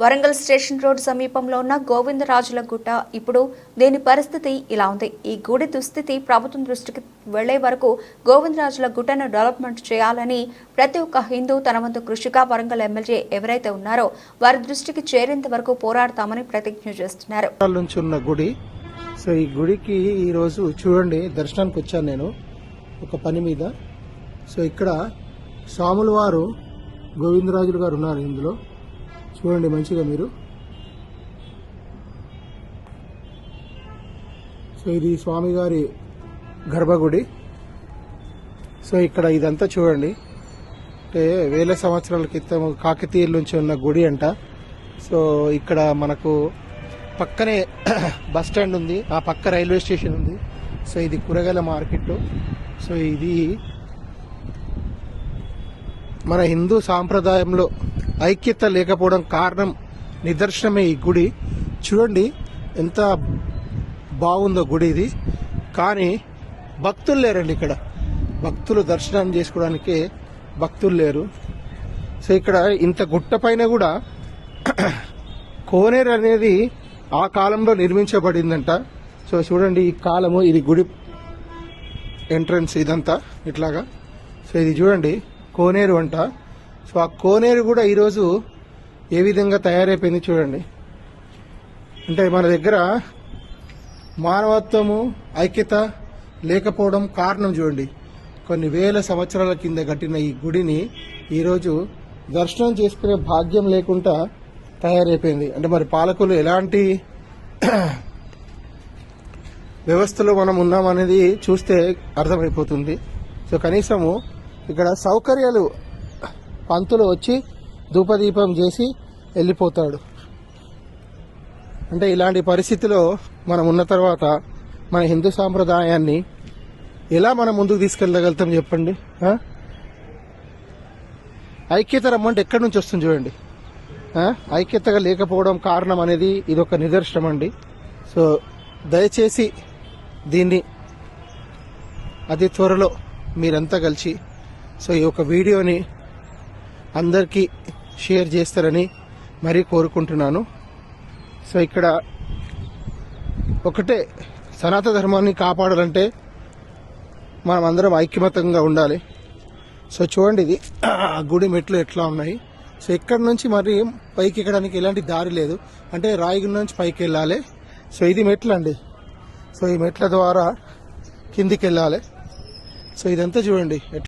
Warangal station road సమీపంలో ఉన్న గోవిందరాజుల గుట్ట. ఇప్పుడు దీని పరిస్థితి ఇలా ఉంది. ఈ గుడి దుస్థితి ప్రభుత్వం దృష్టికి వెళ్ళే వరకు గోవిందరాజుల గుట్టను డెవలప్మెంట్ చేయాలని ప్రతి ఒక్క హిందూ తన వంతు కృషిగా వరంగల్ ఎమ్మెల్యే ఎవరైతే ఉన్నారో వారి దృష్టికి చేరేంత వరకు పోరాడతామని ప్రతిజ్ఞ చేస్తున్నారు. నుంచి ఉన్న గుడి. సో ఈ గుడికి ఈరోజు చూడండి దర్శనానికి వచ్చాను నేను ఒక పని మీద. సో ఇక్కడ స్వాముల వారు గోవిందరాజులు గారు ఉన్నారు ఇందులో. చూడండి మంచిగా మీరు. సో ఇది స్వామి గారి గర్భగుడి. సో ఇక్కడ ఇదంతా చూడండి. అంటే వేల సంవత్సరాల క్రితం కాకతీయుల నుంచి ఉన్న గుడి అంట. సో ఇక్కడ మనకు పక్కనే బస్ స్టాండ్ ఉంది. ఆ పక్క రైల్వే స్టేషన్ ఉంది. సో ఇది కూరగాయల మార్కెట్. సో ఇది మన హిందూ సాంప్రదాయంలో ఐక్యత లేకపోవడం కారణం నిదర్శనమే ఈ గుడి. చూడండి ఎంత బాగుందో గుడి ఇది. కానీ భక్తులు లేరండి ఇక్కడ. భక్తులు దర్శనం చేసుకోవడానికి భక్తులు లేరు. సో ఇక్కడ ఇంత గుట్ట పైన కూడా కోనేరు అనేది ఆ కాలంలో నిర్మించబడిందంట. సో చూడండి ఈ కాలము ఇది గుడి ఎంట్రన్స్ ఇదంతా ఇట్లాగా. సో ఇది చూడండి కోనేరు అంట. సో ఆ కోనేరు కూడా ఈరోజు ఏ విధంగా తయారైపోయింది చూడండి. అంటే మన దగ్గర మానవత్వము ఐక్యత లేకపోవడం కారణం చూడండి. కొన్ని వేల సంవత్సరాల కింద కట్టిన ఈ గుడిని ఈరోజు దర్శనం చేసుకునే భాగ్యం లేకుండా తయారైపోయింది. అంటే మరి పాలకులు ఎలాంటి వ్యవస్థలో మనం ఉన్నామనేది చూస్తే అర్థమైపోతుంది. సో కనీసము ఇక్కడ సౌకర్యాలు పంతులు వచ్చి ధూపదీపం చేసి వెళ్ళిపోతాడు. అంటే ఇలాంటి పరిస్థితిలో మనం ఉన్న తర్వాత మన హిందూ సాంప్రదాయాన్ని ఎలా మనం ముందుకు తీసుకెళ్ళగలుగుతాం చెప్పండి? ఐక్యత రమ్మంటే ఎక్కడి నుంచి వస్తుంది చూడండి. ఐక్యతగా లేకపోవడం కారణం అనేది ఇది ఒక నిదర్శనం అండి. సో దయచేసి దీన్ని అతి త్వరలో మీరంతా కలిసి సో ఈ యొక్క వీడియోని అందరికీ షేర్ చేస్తారని మరీ కోరుకుంటున్నాను. సో ఇక్కడ ఒకటే సనాతన ధర్మాన్ని కాపాడాలంటే మనం అందరం ఐక్యమతంగా ఉండాలి. సో చూడండి ఇది ఆ గుడి మెట్లు ఎట్లా ఉన్నాయి. సో ఇక్కడ నుంచి మరి పైకి ఎక్కడానికి ఎలాంటి దారి లేదు. అంటే రాయిగుడి నుంచి పైకి వెళ్ళాలి. సో ఇది మెట్లు అండి సో ఈ మెట్ల ద్వారా కిందికి వెళ్ళాలి. సో ఇదంతా చూడండి.